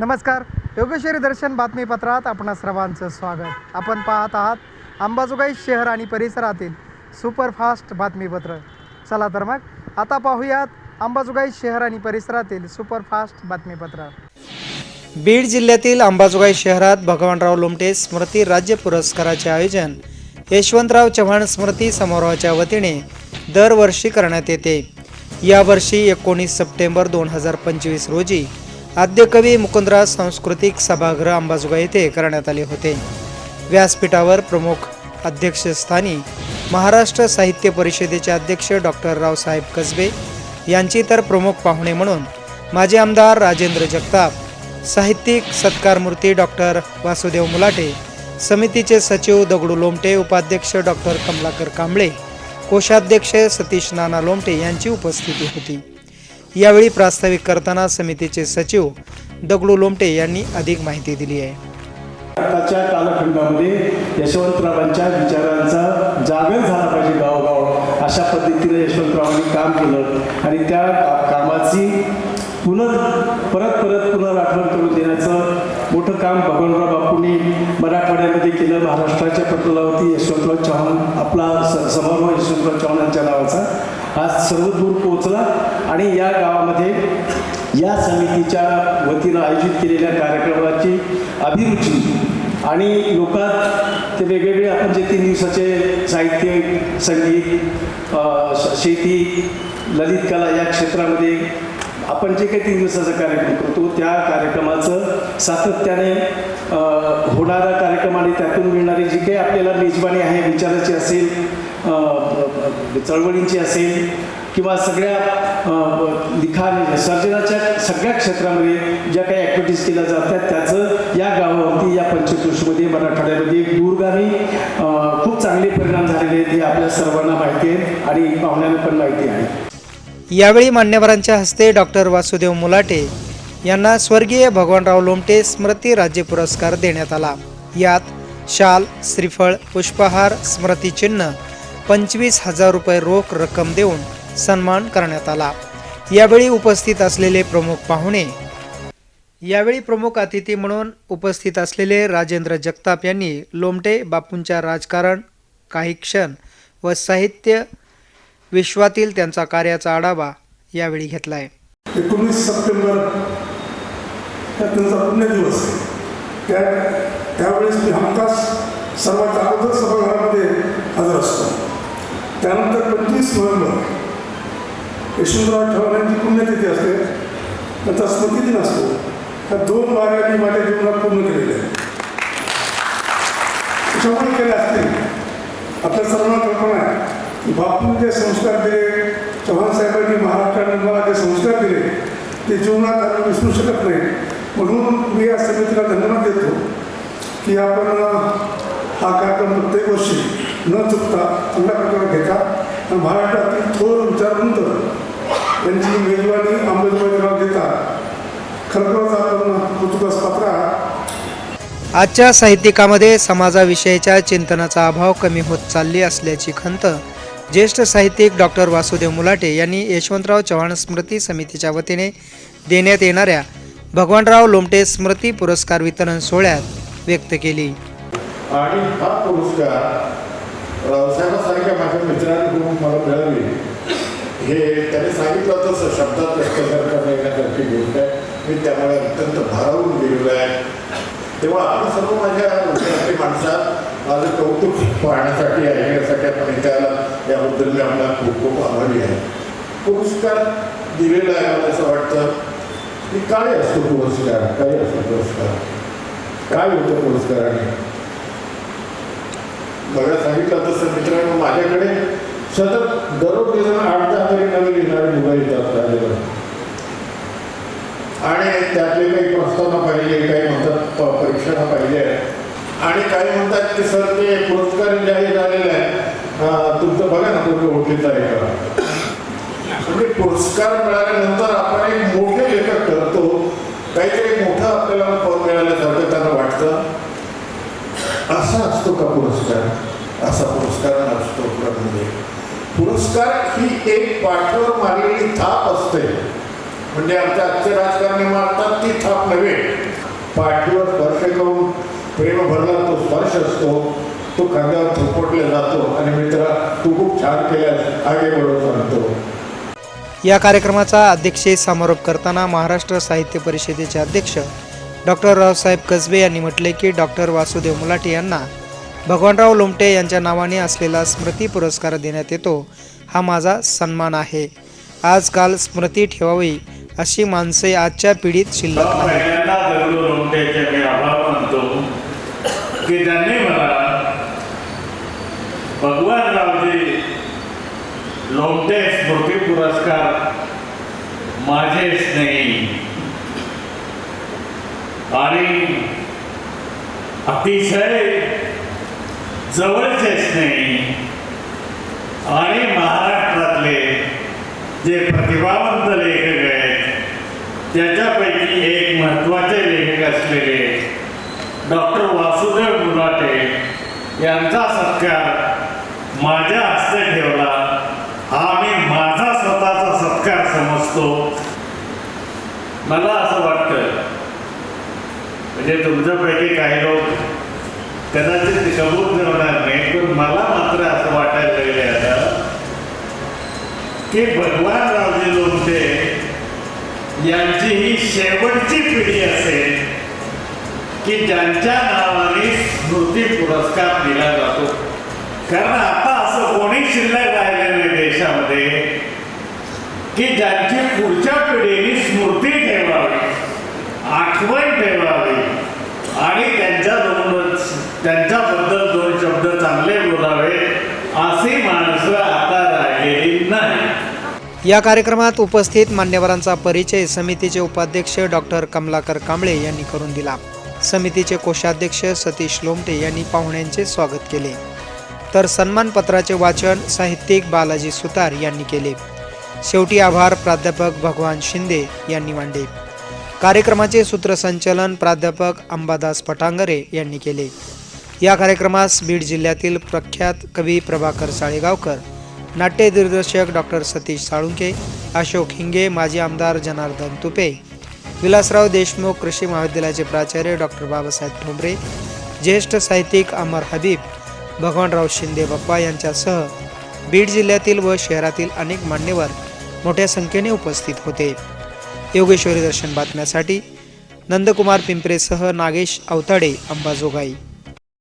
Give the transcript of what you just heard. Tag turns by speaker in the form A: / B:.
A: नमस्कार. योगेश्वरी दर्शन बातमीपत्रात आपण सर्वांचं स्वागत. आपण पाहत आहात अंबाजोगाई शहर आणि परिसरातील सुपरफास्ट बातमीपत्र. चला तर मग आता पाहूयात अंबाजोगाई शहर आणि परिसरातील सुपरफास्ट बातमीपत्र. बीड जिल्ह्यातील अंबाजोगाई शहरात भगवानराव लोमटे स्मृती राज्य पुरस्काराचे आयोजन यशवंतराव चव्हाण स्मृती समारोहाच्या वतीने दरवर्षी करण्यात येते. यावर्षी एकोणीस सप्टेंबर दोन हजार पंचवीस रोजी आद्यकवी मुकुंदराज सांस्कृतिक सभागृह अंबाजोगाई येथे करण्यात आले होते. व्यासपीठावर प्रमुख अध्यक्षस्थानी महाराष्ट्र साहित्य परिषदेचे अध्यक्ष डॉक्टर रावसाहेब कसबे यांची तर प्रमुख पाहुणे म्हणून माजी आमदार राजेंद्र जगताप साहित्यिक सत्कारमूर्ती डॉक्टर वासुदेव मुलाटे समितीचे सचिव दगडू लोमटे उपाध्यक्ष डॉक्टर कमलाकर कांबळे कोषाध्यक्ष सतीश नाना लोमटे यांची उपस्थिती होती. यावेळी प्रास्ताविक करताना समितीचे सचिव दगडू लोमटे यांनी अधिक माहिती दिली आहे.
B: आताच्या कालखंडामध्ये यशवंतरावांच्या विचारांचा जागर झाला पाहिजे गावोगाव. अशा पद्धतीने यशवंतरावांनी काम केलं आणि त्या कामाची पुनः परत परत पुनराठवण करून देण्याचं मोठं काम भगवानराव बापूंनी मराठवाड्यामध्ये केलं. महाराष्ट्राच्या पटलावरती यशवंतराव चव्हाण आपला स समारोह यशवंतराव चव्हाण यांच्या नावाचा. हा सर्व दूर पोहोचला आणि या गावामध्ये या समितीच्या वतीनं आयोजित केलेल्या कार्यक्रमाची अभिरुची आणि लोकात ते वेगवेगळे आपण जे तीन दिवसाचे साहित्य संगीत शेती ललित कला या क्षेत्रामध्ये आपण जे काही तीन दिवसाचा कार्यक्रम करतो त्या कार्यक्रमाचं सातत्याने होणारा कार्यक्रम आणि त्यातून मिळणारी जी काही आपल्याला मेजबानी आहे विचाराची असेल चळवळींची असेल किंवा सगळ्या लिखाण सर्जनाच्या सगळ्या क्षेत्रामध्ये ज्या काही ॲक्टिव्हिटीज केल्या जातात त्याचं या गावावरती या पंचकृषीमध्ये मराठवाड्यामध्ये दूरगामी खूप चांगले परिणाम झालेले आहेत हे आपल्या सर्वांना माहिती आहे आणि पाहुण्यांना पण माहिती आहे.
A: यावेळी मान्यवरांच्या हस्ते डॉक्टर वासुदेव मुलाटे यांना स्वर्गीय भगवानराव लोमटे स्मृती राज्य पुरस्कार देण्यात आला. यात शाल श्रीफळ पुष्पहार स्मृतिचिन्ह पंचवीस हजार रुपये रोख रक्कम देऊन सन्मान करण्यात आला. यावेळी उपस्थित असलेले प्रमुख पाहुणे. यावेळी प्रमुख अतिथी म्हणून उपस्थित असलेले राजेंद्र जगताप यांनी लोमटे बापूंच्या राजकारण काही क्षण व साहित्य विश्वातील त्यांचा कार्याचा आढावा यावेळी घेतलाय.
C: एकोणीस सप्टेंबर त्यांचा पुण्यदिवस त्या त्यावेळेस मी हमखास सर्वात अगोदर सभागृहामध्ये हजर असतो. त्यानंतर पंचवीस नोव्हेंबर यशवंतराव चव्हाणांची पुण्यतिथी असते. त्यांचा स्मृतिदिन असतो. त्या दोन बाऱ्या मी माझ्या जीवनात पूर्ण केलेल्या आहेत. त्याच्यामुळे केले असतील? आपल्या सर्वांना कल्पना आहे. की बापू जे संस्कार दिले चव्हाण साहेबांनी महाराष्ट्राने मला जे संस्कार दिले ते जीवनात आम्ही विसरू शकत नाही. म्हणून मी या समितीला धन्यवाद देतो की आपण हा कार्यक्रम प्रत्येक वर्षी न चुकता चांगल्या प्रकारे घेता. आणि महाराष्ट्रातील थोर विचारवंत यांची मेजवानी अंमलबजावणी देता खरोखरच आपण कुतुकास पात्र आहात.
A: आजच्या साहित्यिकामध्ये समाजाविषयीच्या चिंतनाचा अभाव कमी होत चालली असल्याची खंत ज्येष्ठ साहित्यिक डॉक्टर वासुदेव मुलाटे यांनी यशवंतराव चव्हाण स्मृती समितीच्या वतीने देण्यात येणाऱ्या भगवानराव लोमटे स्मृती पुरस्कार वितरण सोहळ्यात व्यक्त केली.
D: आणि हा पुरस्कार रावसाहेबासारख्या माझ्या मित्रांकडून मला मिळाली. हे त्याने सांगितलं तसं शब्दात व्यक्त करता येण्यासारखी गोष्ट आहे. मी त्यामुळे अत्यंत भारावून गेलेलो आहे. तेव्हा आपण सर्व माझ्या मराठी माणसात माझं कौतुक पाहण्यासाठी ऐकण्यासाठी आपण इथे आला याबद्दल मी आपला खूप खूप आभारी आहे. पुरस्कार दिलेला आहे मला असं वाटतं. की काय असतो पुरस्कार? काय असतो पुरस्कार? काय होतं पुरस्काराने? बघा सांगितलं तसं मित्रांनो माझ्याकडे सतत दररोज निदान आठ दहा तरी नवीन येणारे मोबाईल येतात आणि त्यातले काही प्रस्तावना पाहिजे काही म्हणतात प- परीक्षा पाहिजे. आणि काही म्हणतात की सर ते पुरस्कार जाहीर झालेले आहे. तुमचं बघा ना तुमचं ओळखीचं आहे का? म्हणजे पुरस्कार मिळाल्यानंतर आपण एक मोठे लेखक ठरतो. काहीतरी मोठं आपल्याला पद मिळाल्यासारखं त्यांना वाटतं. असा असतो का पुरस्कार? असा पुरस्कार नसतो प्रमध्ये पुरस्कार ही एक पाठवर मारलेली थाप असते. म्हणजे आमच्या आजचे राजकारणी मारतात ती थाप नव्हे. पाठीवर स्पर्श करून प्रेम भरला तो स्पर्श असतो. तो खांद्यावर थोपटला जातो आणि मित्रा तू खूप छान केल्यास आगे बढो सांगतो.
A: या कार्यक्रमाचा अध्यक्षीय समारोप करताना महाराष्ट्र साहित्य परिषदेचे अध्यक्ष डॉक्टर रावसाहेब कसबे यांनी म्हटले की डॉक्टर वासुदेव मुलाटे यांना भगवानराव लोमटे यांच्या नावाने असलेला स्मृती पुरस्कार देण्यात येतो हा माझा सन्मान आहे. आजकाल स्मृती ठेवावी अशी माणसे आजच्या पिढीत शिल्लक
E: भगवानरावजी लोमटे स्मृती पुरस्कार माझेच नाही आणि अतिशय जवळचे स्नेही आणि महाराष्ट्रातले जे प्रतिभावंत लेखक आहेत त्याच्यापैकी एक महत्त्वाचे लेखक असलेले डॉक्टर वासुदेव मुलाटे यांचा सत्कार माझ्या हस्ते ठेवला. हा मी माझा स्वतःचा सत्कार समजतो. मला असं वाटतं म्हणजे तुमच्यापैकी काही लोक कदाचित ते कबूल करणार नाही पण मला मात्र असं वाटायला लागले आता की भगवान रावजी लोमटे यांची ही शेवटची पिढी असेल की ज्यांच्या नावाने स्मृती पुरस्कार दिला जातो. कारण आता असं कोणी शिल्लक राहिलं नाही देशामध्ये की ज्यांची पुढच्या पिढीने स्मृती ठेवावी आठवण ठेवावी.
A: या कार्यक्रमात उपस्थित मान्यवरांचा परिचय समितीचे उपाध्यक्ष डॉक्टर कमलाकर कांबळे यांनी करून दिला. समितीचे कोषाध्यक्ष सतीश लोमटे यांनी पाहुण्यांचे स्वागत केले. तर सन्मानपत्राचे वाचन साहित्यिक बालाजी सुतार यांनी केले. शेवटी आभार प्राध्यापक भगवान शिंदे यांनी मांडले कार्यक्रमाचे सूत्रसंचलन प्राध्यापक अंबादास पटांगरे यांनी केले. या कार्यक्रमास बीड जिल्ह्यातील प्रख्यात कवी प्रभाकर साळेगावकर नाट्य दिग्दर्शक डॉक्टर सतीश साळुंके अशोक हिंगे माजी आमदार जनार्दन तुपे विलासराव देशमुख कृषी महाविद्यालयाचे प्राचार्य डॉक्टर बाबासाहेब ठोंबरे ज्येष्ठ साहित्यिक अमर हबीब भगवानराव शिंदे बाप्पा यांच्यासह बीड जिल्ह्यातील व शहरातील अनेक मान्यवर मोठ्या संख्येने उपस्थित होते. योगेश्वरी दर्शन बातम्यासाठी नंदकुमार पिंपरेसह नागेश अवताडे अंबाजोगाई.